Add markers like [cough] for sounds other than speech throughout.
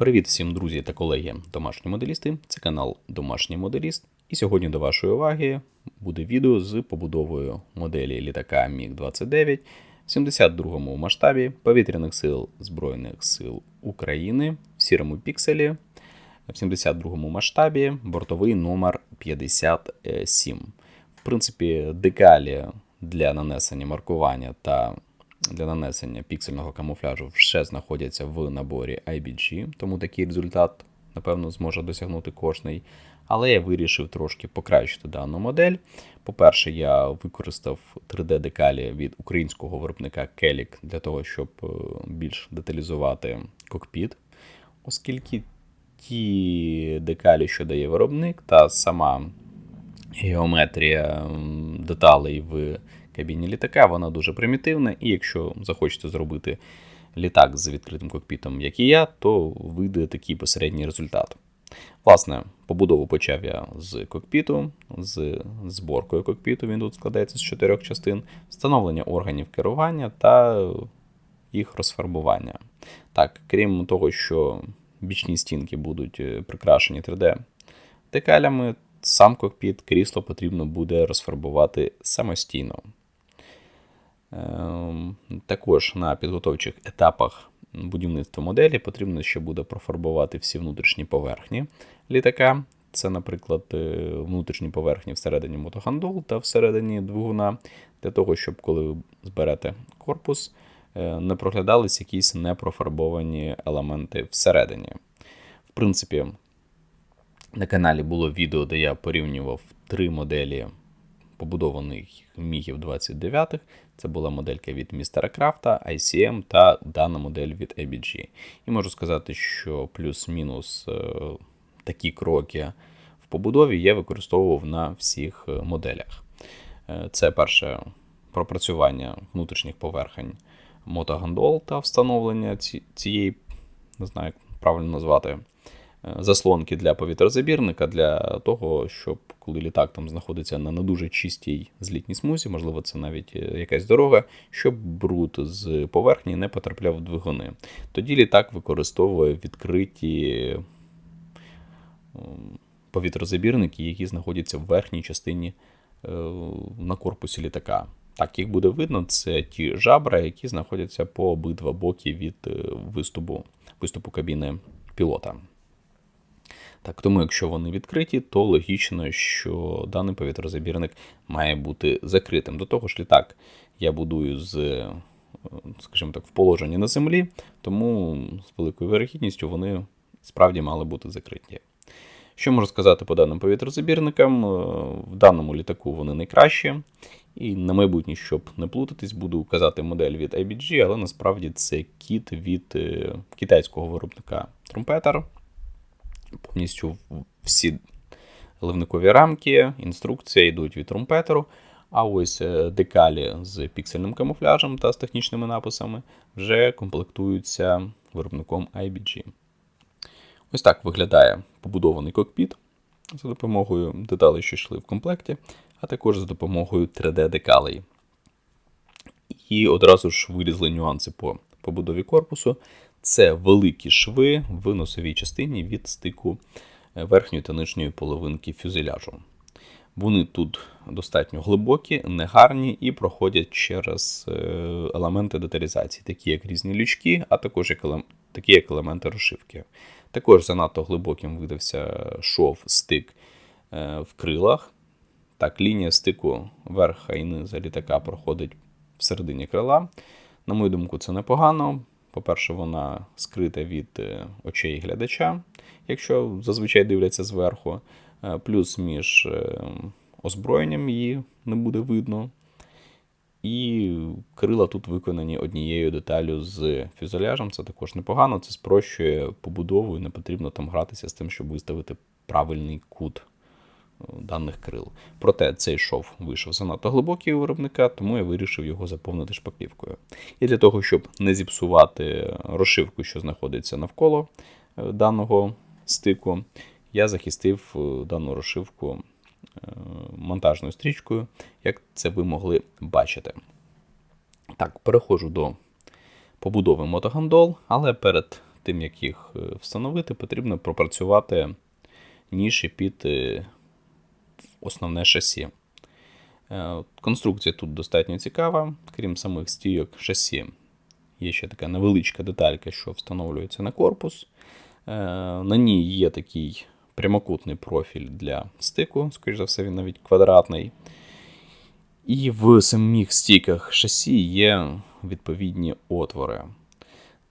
Привіт всім друзі та колеги домашні моделісти. Це канал Домашній Моделіст. І сьогодні до вашої уваги буде відео з побудовою моделі літака Міг-29 в 72-му масштабі повітряних сил Збройних сил України в сірому пікселі в 72-му масштабі бортовий номер 57. В принципі, декалі для нанесення маркування та для нанесення піксельного камуфляжу вже знаходяться в наборі IBG, тому такий результат, напевно, зможе досягнути кожний. Але я вирішив трошки покращити дану модель. По-перше, я використав 3D-декалі від українського виробника Kelic для того, щоб е, більш деталізувати кокпіт, оскільки ті декалі, що дає виробник, та сама геометрія деталей в кабіні літака, вона дуже примітивна, і якщо захочете зробити літак з відкритим кокпітом, як і я, то вийде такий посередній результат. Власне, побудову почав я з кокпіту, з зборкою кокпіту. Він тут складається з чотирьох частин, встановлення органів керування та їх розфарбування. Так, крім того, що бічні стінки будуть е, прикрашені 3D декалями, сам кокпіт, крісло потрібно буде розфарбувати самостійно. Ем, Також на підготовчих етапах будівництва моделі потрібно ще буде профарбувати всі внутрішні поверхні літака. Це, наприклад, е, внутрішні поверхні всередині мотогандол та всередині двигуна, для того, щоб коли ви зберете корпус, е, не проглядались якісь непрофарбовані елементи всередині. В принципі, на каналі було відео, де я порівнював три моделі побудованих мігів 29 Це була моделька від містера Крафта, ICM та дана модель від ABG. І можу сказати, що плюс-мінус е, такі кроки в побудові я використовував на всіх е, моделях. Е, Це перше пропрацювання внутрішніх поверхень мотогандол та встановлення цієї, не знаю, як правильно назвати, заслонки для повітрозабірника для того, щоб коли літак там знаходиться на не дуже чистій злітній смузі, можливо, це навіть е, якась дорога, щоб бруд з поверхні не потрапляв в двигуни. Тоді літак використовує відкриті ем, повітрозабірники, які знаходяться в верхній частині е, на корпусі літака. Так, їх буде видно, це ті жабра, які знаходяться по обидва боки від е, виступу, виступу кабіни пілота. Так, тому якщо вони відкриті, то логічно, що даний повітрозабірник має бути закритим. До того ж, літак я будую з, е, скажімо так, в положенні на землі, тому з великою вирогідністю вони справді мали бути закриті. Що можу сказати по даним повітрозабірникам? Е, В даному літаку вони найкращі. І на майбутнє, щоб не плутатись, буду казати модель від IBG, але насправді це кіт від е, китайського виробника Trumpeter. Повністю всі ливникові рамки, інструкція йдуть від Trumpeter. А ось е, декалі з піксельним камуфляжем та з технічними написами вже комплектуються виробником IBG. Ось так виглядає побудований кокпіт за допомогою деталей, що йшли в комплекті, а також за допомогою 3D-декалей. І одразу ж вилізли нюанси по побудові корпусу. Це великі шви в носовій частині від стику е, верхньої та нижньої половинки фюзеляжу. Вони тут достатньо глибокі, негарні і проходять через е, елементи деталізації, такі як різні лючки, а також як елем- такі як елементи розшивки. Також занадто глибоким видався шов стик е, в крилах. Так, лінія стику верха і низа літака проходить всередині крила. На мою думку, це непогано. По-перше, вона скрита від е, очей глядача, якщо зазвичай дивляться зверху. Е, Плюс між е, озброєнням її не буде видно. І крила тут виконані однією деталю з фюзеляжем. Це також непогано. Це спрощує побудову, і не потрібно там гратися з тим, щоб виставити правильний кут даних крил. Проте цей шов вийшов занадто глибокий у виробника, тому я вирішив його заповнити шпаклівкою. І для того, щоб не зіпсувати розшивку, що знаходиться навколо е, даного стику, я захистив е, дану розшивку е, монтажною стрічкою, як це ви могли бачити. Так, переходжу до побудови мотогандол, але перед тим, як їх встановити, потрібно пропрацювати ніші під основне шасі. Е, Конструкція тут достатньо цікава, крім самих стійок шасі. Є ще така невеличка деталька, що встановлюється на корпус. Е, На ній є такий прямокутний профіль для стику, скоріш за все, він навіть квадратний. І в самих стійках шасі є відповідні отвори.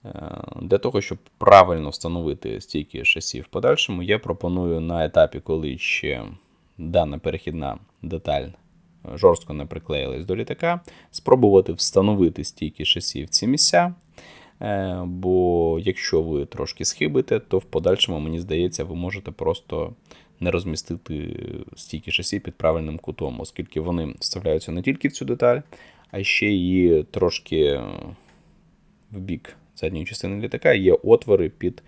Е, Для того, щоб правильно встановити стійки шасі в подальшому, я пропоную на етапі, коли ще дана перехідна деталь жорстко не приклеїлась до літака, спробувати встановити стійки шасі в ці місця. Е, Бо якщо ви трошки схибите, то в подальшому, мені здається, ви можете просто не розмістити стійки шасі під правильним кутом, оскільки вони вставляються не тільки в цю деталь, а ще й трошки в бік задньої частини літака є отвори під,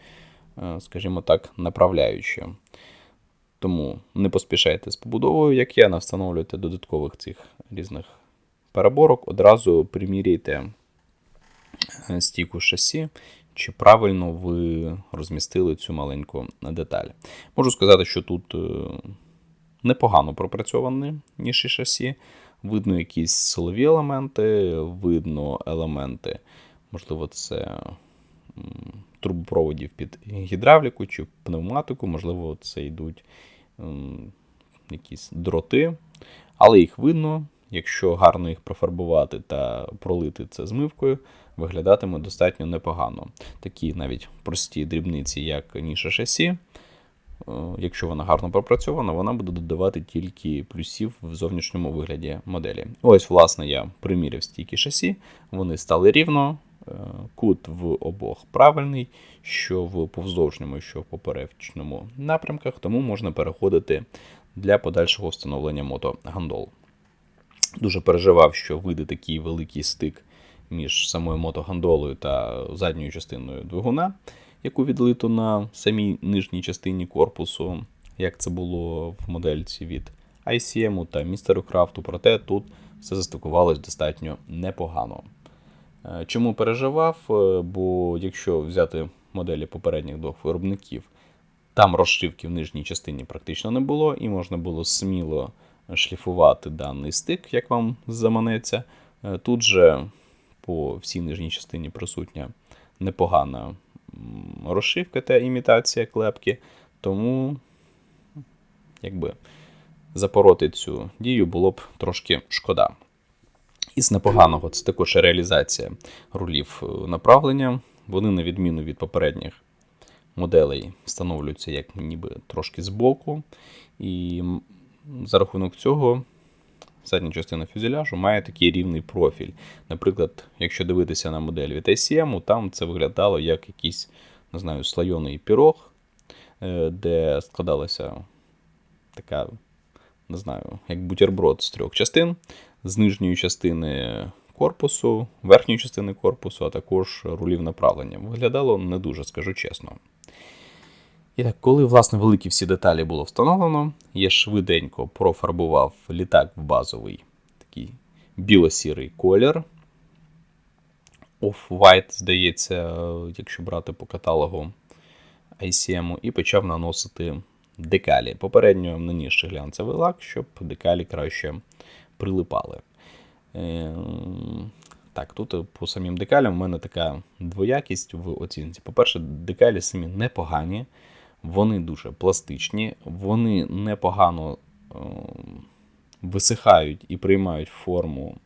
е, скажімо так, направляючі. Тому не поспішайте з побудовою, як я, не встановлюйте додаткових цих різних переборок, одразу приміряйте е, стійку шасі, чи правильно ви розмістили цю маленьку деталь. Можу сказати, що тут е, непогано пропрацьовані ніші шасі. Видно якісь силові елементи, видно елементи, можливо, це трубопроводів під гідравліку чи пневматику, можливо, це йдуть якісь дроти, але їх видно. Якщо гарно їх профарбувати та пролити це змивкою, виглядатиме достатньо непогано. Такі навіть прості дрібниці, як ніша шасі, е, якщо вона гарно пропрацьована, вона буде додавати тільки плюсів в зовнішньому вигляді моделі. Ось, власне, я приміряв стійки шасі, вони стали рівно, кут в обох правильний, що в повздовжньому, що в поперечному напрямках, тому можна переходити для подальшого встановлення мотогандол. Дуже переживав, що вийде такий великий стик між самою мотогандолою та задньою частиною двигуна, яку відлито на самій нижній частині корпусу, як це було в модельці від ICM та Mr. Крафту, проте тут все застикувалось достатньо непогано. Е, Чому переживав? Е, Бо якщо взяти моделі попередніх двох виробників, там розшивки в нижній частині практично не було, і можна було сміло шліфувати даний стик, як вам заманеться. Е, Тут же по всій нижній частині присутня непогана розшивка та імітація клепки, тому якби запороти цю дію було б трошки шкода. Із непоганого це також реалізація рулів е, направлення. Вони, на відміну від попередніх моделей, встановлюються як ніби трошки збоку. І за рахунок цього задня частина фюзеляжу має такий рівний профіль. Наприклад, якщо дивитися на модель від ICM, там це виглядало як якийсь, не знаю, слойоний пірог, е, де складалася така, не знаю, як бутерброд з трьох частин, з нижньої частини корпусу, верхньої частини корпусу, а також рулів направлення. Виглядало не дуже, скажу чесно. І так, коли власне великі всі деталі було встановлено, я швиденько профарбував літак в базовий такий біло-сірий колір. Off-White, здається, якщо брати по каталогу ICM, і почав наносити декалі. Попередньо наніс глянцевий лак, щоб декалі краще прилипали. Е, Так, тут е, по самим декалям у мене така двоякість в оцінці. По-перше, декалі самі непогані, вони дуже пластичні, вони непогано е, висихають і приймають форму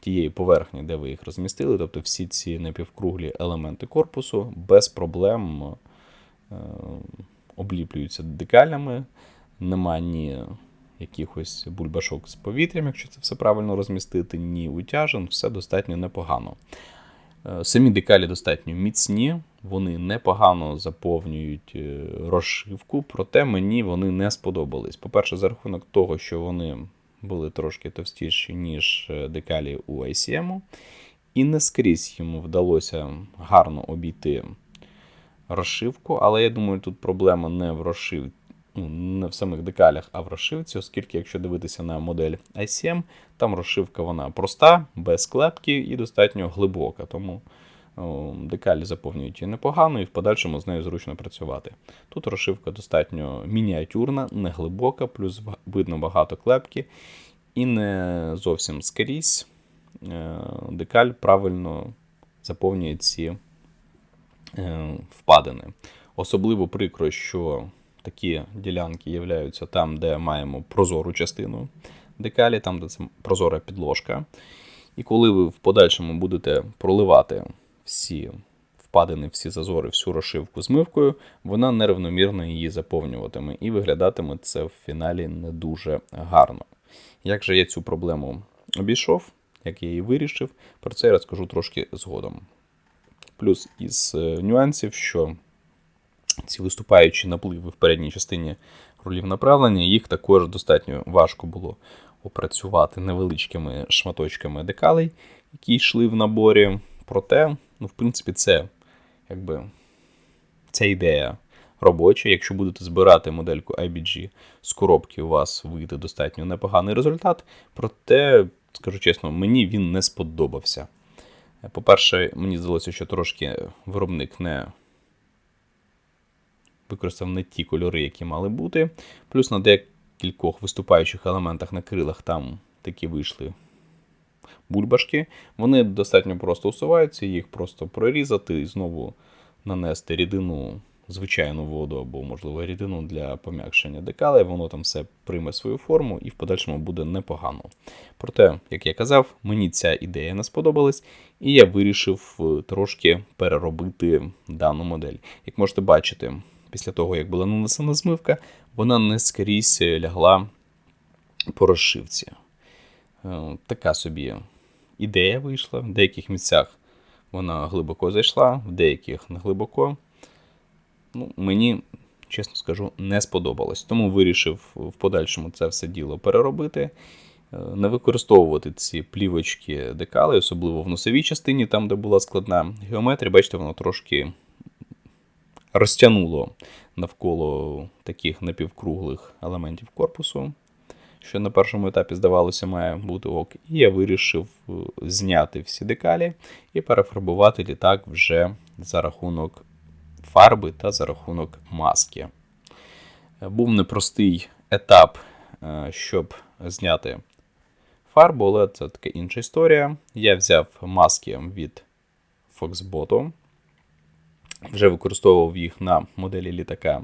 тієї поверхні, де ви їх розмістили. Тобто всі ці напівкруглі елементи корпусу без проблем обліплюються декалями, нема ні якихось бульбашок з повітрям, якщо це все правильно розмістити, ні утяжен, все достатньо непогано. Е, Самі декалі достатньо міцні, вони непогано заповнюють е, розшивку, проте мені вони не сподобались. По-перше, за рахунок того, що вони були трошки товстіші, ніж е, декалі у ICM, і не скрізь йому вдалося гарно обійти розшивку, але я думаю, тут проблема не в розшивці. Ну, не в самих декалях, а в розшивці, оскільки, якщо дивитися на модель ICM, там розшивка вона проста, без клепки і достатньо глибока. Тому Декалі заповнюють її непогано і в подальшому з нею зручно працювати. Тут розшивка достатньо мініатюрна, не глибока, плюс видно багато клепки і не зовсім скрізь. Е, декаль правильно заповнює ці е, впадини. Особливо прикро, що такі ділянки являються там, де маємо прозору частину декалі, там, де це прозора підложка. І коли ви в подальшому будете проливати всі впадини, всі зазори, всю розшивку змивкою, вона нерівномірно її заповнюватиме, і виглядатиме це в фіналі не дуже гарно. Як же я цю проблему обійшов, як я її вирішив, про це я розкажу трошки згодом. Плюс із е, нюансів, що ці виступаючі напливи в передній частині рулів направлення, їх також достатньо важко було опрацювати невеличкими шматочками декалей, які йшли в наборі. Проте, ну, в принципі, це якби ця ідея робоча. Якщо будете збирати модельку IBG з коробки, у вас вийде достатньо непоганий результат. Проте, скажу чесно, мені він не сподобався. По-перше, мені здалося, що трошки виробник не використав не ті кольори, які мали бути. Плюс на декількох виступаючих елементах на крилах там такі вийшли бульбашки. Вони достатньо просто усуваються, їх просто прорізати і знову нанести рідину, звичайну воду або, можливо, рідину для пом'якшення декалей, воно там все прийме свою форму і в подальшому буде непогано. Проте, як я казав, мені ця ідея не сподобалась, і я вирішив е, трошки переробити дану модель. Як можете бачити, після того, як була нанесена змивка, вона не скрізь лягла по розшивці. Е, така собі ідея вийшла. В деяких місцях вона глибоко зайшла, в деяких не глибоко. Ну, Мені, чесно скажу, не сподобалось. Тому вирішив в подальшому це все діло переробити. Е, не використовувати ці плівочки декали, особливо в носовій частині, там, де була складна геометрія, бачите, воно трошки розтягнуло навколо таких напівкруглих елементів корпусу що на першому етапі, здавалося, має бути ок. І я вирішив е, зняти всі декалі і перефарбувати літак вже за рахунок фарби та за рахунок маски. Е, був непростий етап, е, щоб зняти фарбу, але це така інша історія. Я взяв маски від Foxbot, вже використовував їх на моделі літака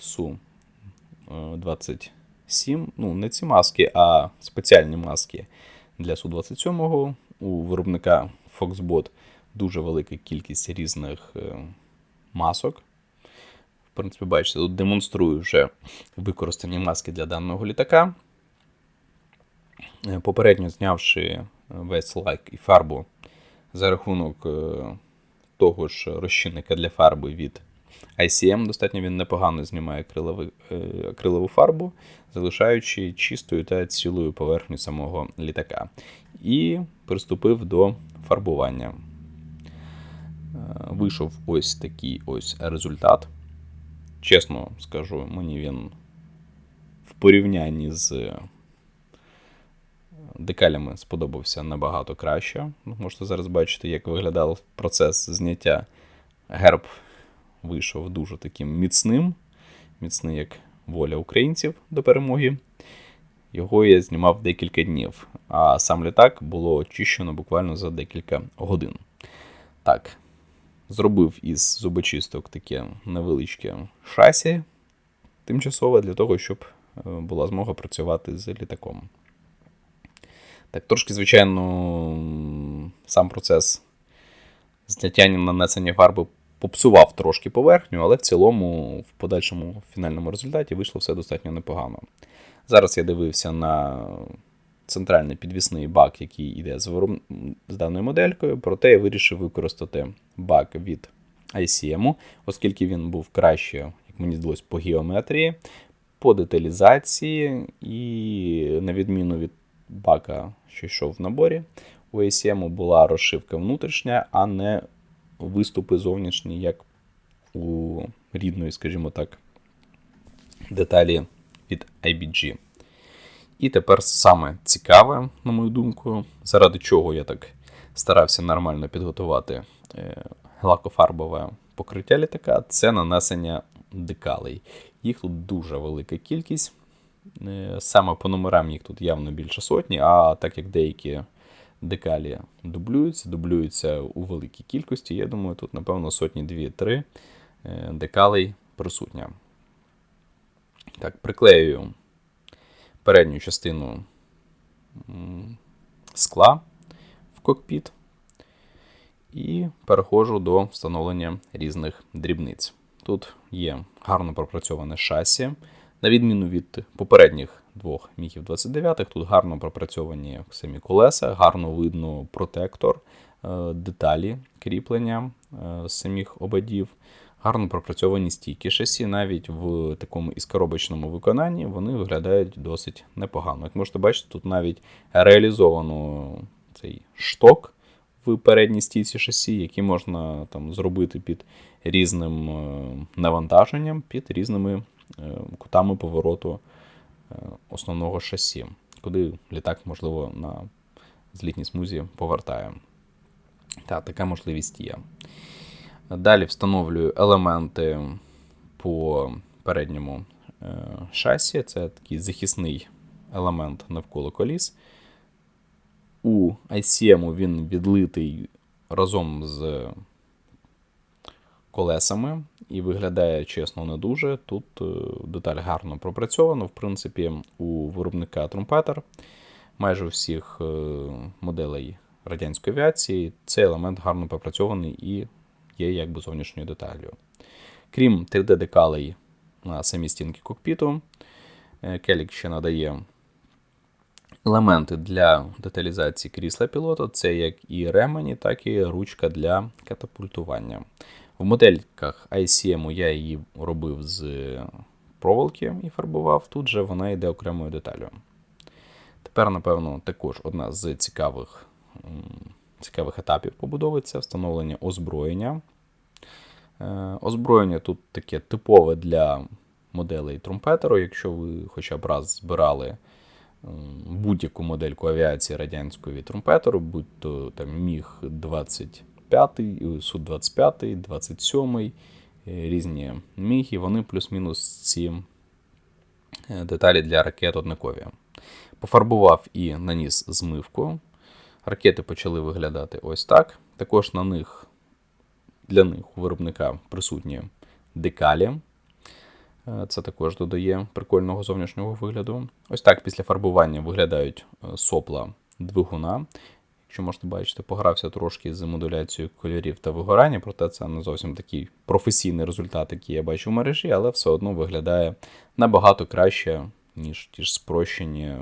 Су-20. 7, ну, не ці маски, а спеціальні маски для Су-27. У виробника Foxbot дуже велика кількість різних е, масок. В принципі, бачите, тут демонструю вже використані маски для даного літака. Е, попередньо знявши весь лайк і фарбу за рахунок е, того ж розчинника для фарби від ICM достатньо він непогано знімає акрилову фарбу, залишаючи чистою та цілою поверхню самого літака. І приступив до фарбування. Е, вийшов ось такий ось результат. Чесно скажу, мені він в порівнянні з декалями сподобався набагато краще. Можете зараз бачити, як виглядав процес зняття герб вийшов дуже таким міцним, міцний як воля українців до перемоги. Його я знімав декілька днів, а сам літак було очищено буквально за декілька годин. Так, зробив із зубочисток таке невеличке шасі тимчасове для того, щоб е, була змога працювати з літаком. Так, трошки, звичайно, сам процес зняття нанесення фарби попсував трошки поверхню, але в цілому, в подальшому фінальному результаті вийшло все достатньо непогано. Зараз я дивився на центральний підвісний бак, який йде з, вироб... з даною моделькою, проте я вирішив використати бак від ICM, оскільки він був краще, як мені здалось, по геометрії, по деталізації, і, на відміну від бака, що йшов в наборі, у ICM була розшивка внутрішня, а не виступи зовнішні, як у рідної, скажімо так, деталі від IBG. І тепер саме цікаве, на мою думку, заради чого я так старався нормально підготувати е, лакофарбове покриття літака, це нанесення декалей. Їх тут дуже велика кількість. Е, саме по номерам їх тут явно більше сотні, а так як деякі декалі дублюються, дублюються у великій кількості, я думаю, тут, напевно, сотні 2-3 е, декалей присутня. Так, приклеюю передню частину скла в кокпіт і переходжу до встановлення різних дрібниць. Тут є гарно пропрацьоване шасі. На відміну від попередніх двох міхів 29 тут гарно пропрацьовані самі колеса, гарно видно протектор, е, деталі кріплення е, самих ободів, гарно пропрацьовані стійки шасі. Навіть в такому іскоробочному виконанні вони виглядають досить непогано. Як можете бачити, тут навіть реалізовано цей шток в передній стійці шасі, які можна там зробити під різним е, навантаженням, під різними кутами повороту е, основного шасі, куди літак, можливо, на злітній смузі повертає. Так, така можливість є. Далі встановлюю елементи по передньому шасі. Це такий захисний елемент навколо коліс. У ICM він відлитий разом з колесами і виглядає, чесно, не дуже. Тут е, деталь гарно пропрацьована. В принципі, у виробника Trumpeter майже у всіх е, моделей радянської авіації цей елемент гарно пропрацьований і є якби зовнішньою деталлю. Крім 3D-декалей на самій стінки кокпіту, Келік ще надає елементи для деталізації крісла пілота це як і ремені, так і ручка для катапультування. В модельках ICM я її робив з проволоки і фарбував, тут же вона йде окремою деталю. Тепер, напевно, також одна з цікавих цікавих етапів побудови це встановлення озброєння. Е, озброєння тут таке типове для моделей трумпетеру. Якщо ви хоча б раз збирали будь-яку модельку авіації радянської від трумпетеру, будь то там міг 25, Су-25, 27, різні міги, вони плюс-мінус ці е, деталі для ракет однакові. Пофарбував і наніс змивку. Ракети почали виглядати ось так. Також на них для них у виробника присутні декалі. Е, це також додає прикольного зовнішнього вигляду. Ось так після фарбування виглядають е, сопла двигуна. Якщо можете бачити, погрався трошки з модуляцією кольорів та вигорання, проте це не зовсім такий професійний результат, який я бачу в мережі, але все одно виглядає набагато краще, ніж ті ж спрощені е,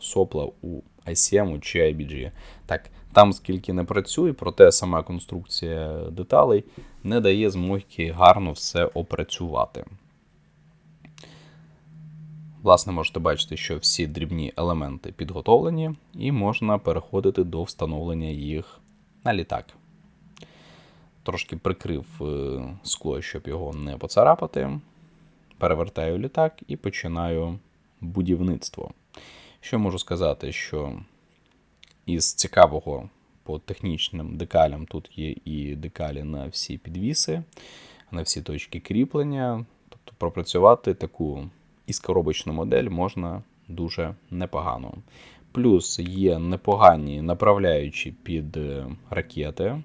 сопла у ICM чи IBG. Так, там скільки не працює, проте сама конструкція деталей не дає змоги гарно все опрацювати. Власне, можете бачити, що всі дрібні елементи підготовлені, і можна переходити до встановлення їх на літак. Трошки прикрив е, скло, щоб його не поцарапати. Перевертаю літак і починаю будівництво. Що можу сказати, що із цікавого по технічним декалям тут є і декалі на всі підвіси, на всі точки кріплення. Тобто пропрацювати таку із коробочну модель можна дуже непогано. Плюс є непогані направляючі під е, ракети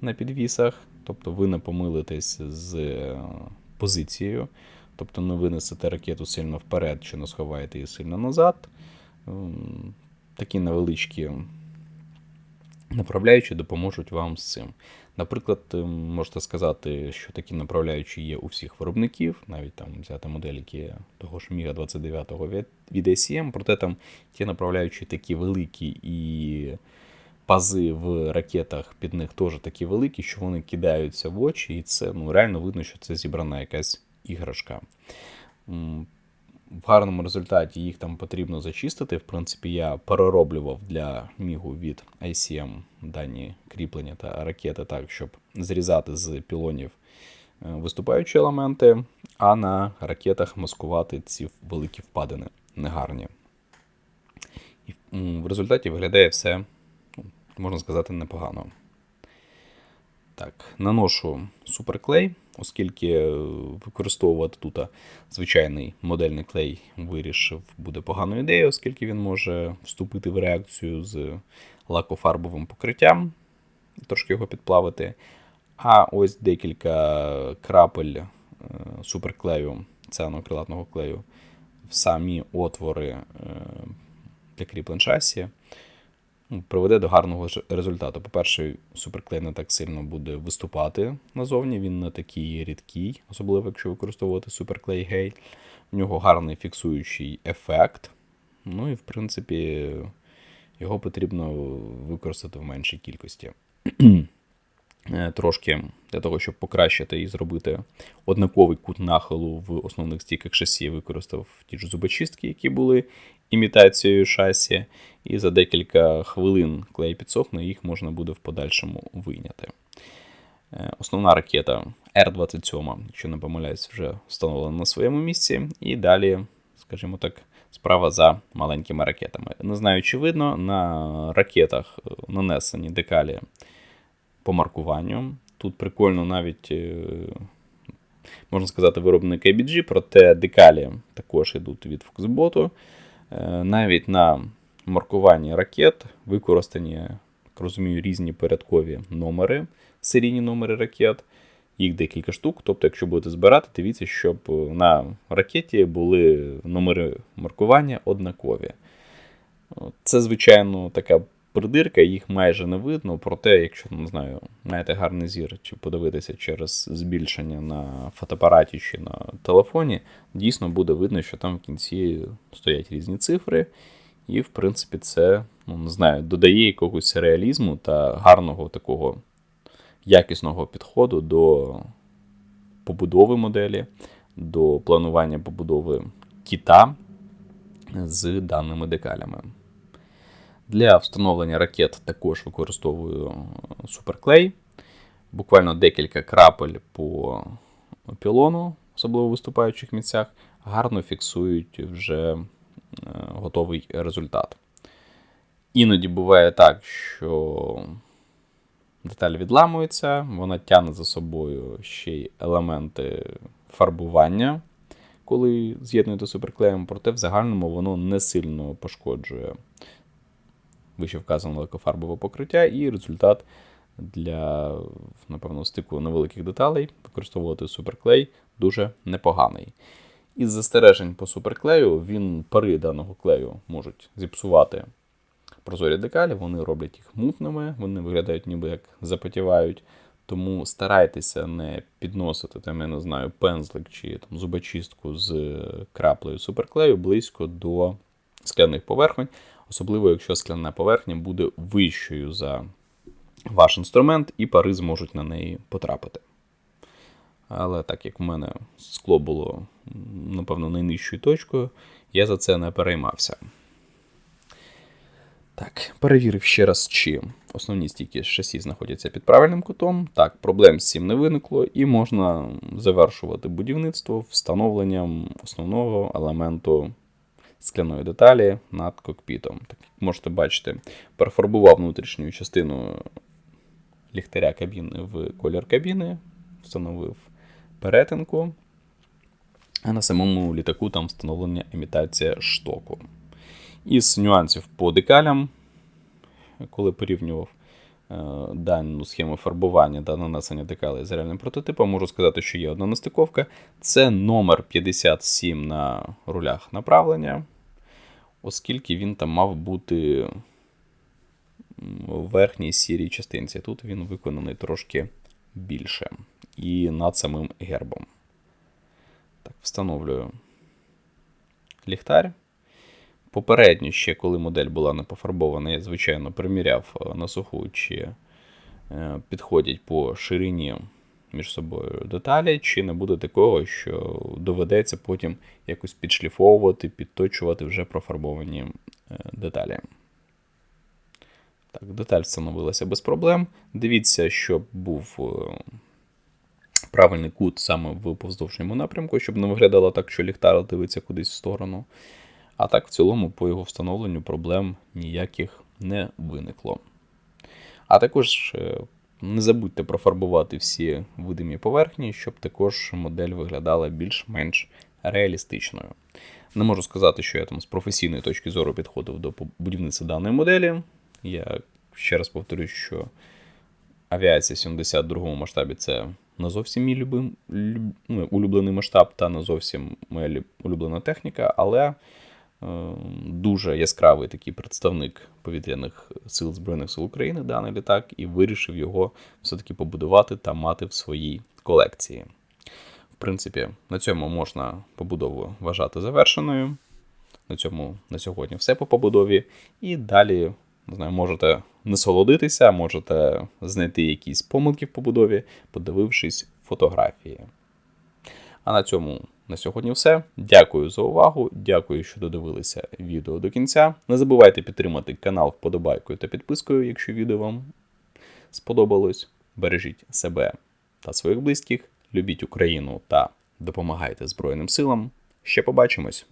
на підвісах, тобто ви не помилитесь з е, позицією, тобто не винесете ракету сильно вперед чи не сховаєте її сильно назад. Такі невеличкі направляючі допоможуть вам з цим. Наприклад, можете сказати, що такі направляючі є у всіх виробників, навіть там взяти моделіки того ж Міга 29-го від ACM, проте там ті направляючі такі великі і пази в ракетах під них теж такі великі, що вони кидаються в очі, і це ну, реально видно, що це зібрана якась іграшка в гарному результаті їх там потрібно зачистити. В принципі, я перероблював для мігу від ICM дані кріплення та ракети так, щоб зрізати з пілонів е, виступаючі елементи, а на ракетах маскувати ці великі впадини негарні. І в результаті виглядає все ну, можна сказати, непогано. Так, наношу суперклей, оскільки е, використовувати тут звичайний модельний клей вирішив буде поганою ідеєю, оскільки він може вступити в реакцію з лакофарбовим покриттям, трошки його підплавити. А ось декілька крапель е, суперклею, цианокрилатного клею в самі отвори е, для кріплень шасі приведе до гарного результату. По-перше, суперклей не так сильно буде виступати назовні, він не такий рідкий, особливо якщо використовувати суперклей гей. У нього гарний фіксуючий ефект. Ну і, в принципі, його потрібно використати в меншій кількості. [clears throat] Е, трошки для того, щоб покращити і зробити однаковий кут нахилу в основних стійках шасі, використав ті ж зубочистки, які були імітацією шасі, і за декілька хвилин клей підсохне, їх можна буде в подальшому вийняти. Е, основна ракета R27, якщо не помиляюсь, вже встановлена на своєму місці. І далі, скажімо так, справа за маленькими ракетами. Не знаю, чи видно, на ракетах нанесені декалі по маркуванню. Тут прикольно навіть, е, можна сказати, виробник ABG, проте декалі також йдуть від Foxbot. Е, навіть на маркуванні ракет використані, як розумію, різні порядкові номери, серійні номери ракет. Їх декілька штук. Тобто, якщо будете збирати, дивіться, щоб на ракеті були номери маркування однакові. Це, звичайно, така придирка, їх майже не видно. Проте, якщо не знаю, маєте гарний зір, чи подивитися через збільшення на фотоапараті чи на телефоні, дійсно буде видно, що там в кінці стоять різні цифри. І, в принципі, це, ну не знаю, додає якогось реалізму та гарного такого якісного підходу до побудови моделі, до планування побудови кіта з даними декалями. Для встановлення ракет також використовую суперклей. Буквально декілька крапель по пілону, особливо в виступаючих місцях, гарно фіксують вже е, готовий результат. Іноді буває так, що деталь відламується, вона тягне за собою ще й елементи фарбування, коли з'єднуєте суперклеєм, проте в загальному воно не сильно пошкоджує вище вказане лакофарбове покриття, і результат для, напевно, стику невеликих деталей використовувати суперклей дуже непоганий. Із застережень по суперклею він пари даного клею можуть зіпсувати прозорі декалі, вони роблять їх мутними, вони виглядають, ніби як запотівають. Тому старайтеся не підносити там, я не знаю, пензлик чи там, зубочистку з краплею суперклею близько до скляних поверхонь, особливо якщо скляна поверхня буде вищою за ваш інструмент, і пари зможуть на неї потрапити. Але так як в мене скло було, напевно, найнижчою точкою, я за це не переймався. Так, перевірив ще раз, чи основні стійки шасі знаходяться під правильним кутом. Так, проблем з цим не виникло, і можна завершувати будівництво встановленням основного елементу скляної деталі над кокпітом. Так як можете бачити, перефарбував внутрішню частину ліхтаря кабіни в колір кабіни, встановив перетинку, а на самому літаку там встановлена імітація штоку. Із нюансів по декалям, коли порівнював е, дану схему фарбування та нанесення декалей з реальним прототипом, можу сказати, що є одна нестиковка. Це номер 57 на рулях направлення, оскільки він там мав бути в верхній сірій частинці. Тут він виконаний трошки більше і над самим гербом. Так, Встановлюю ліхтар. Попередньо ще, коли модель була не пофарбована, я, звичайно, приміряв е, на суху, чи е, підходять по ширині між собою деталі, чи не буде такого, що доведеться потім якось підшліфовувати, підточувати вже профарбовані е, деталі. Так, Деталь встановилася без проблем. Дивіться, щоб був правильний кут саме в повздовжньому напрямку, щоб не виглядало так, що ліхтар дивиться кудись в сторону. А так, в цілому, по його встановленню проблем ніяких не виникло. А також е, не забудьте профарбувати всі видимі поверхні, щоб також модель виглядала більш-менш реалістичною. Не можу сказати, що я там з професійної точки зору підходив до будівництва даної моделі. Я ще раз повторюю, що авіація в 72 масштабі це не зовсім мій любим, люб, ну, улюблений масштаб та не зовсім моя улюблена техніка, але дуже яскравий такий представник повітряних сил Збройних сил України, даний літак, і вирішив його все-таки побудувати та мати в своїй колекції. В принципі, на цьому можна побудову вважати завершеною. На цьому на сьогодні все по побудові. І далі, не знаю, можете насолодитися, можете знайти якісь помилки в побудові, подивившись фотографії. А на цьому на сьогодні все. Дякую за увагу. Дякую, що додивилися відео до кінця. Не забувайте підтримати канал вподобайкою та підпискою, якщо відео вам сподобалось. Бережіть себе та своїх близьких, любіть Україну та допомагайте Збройним силам. Ще побачимось!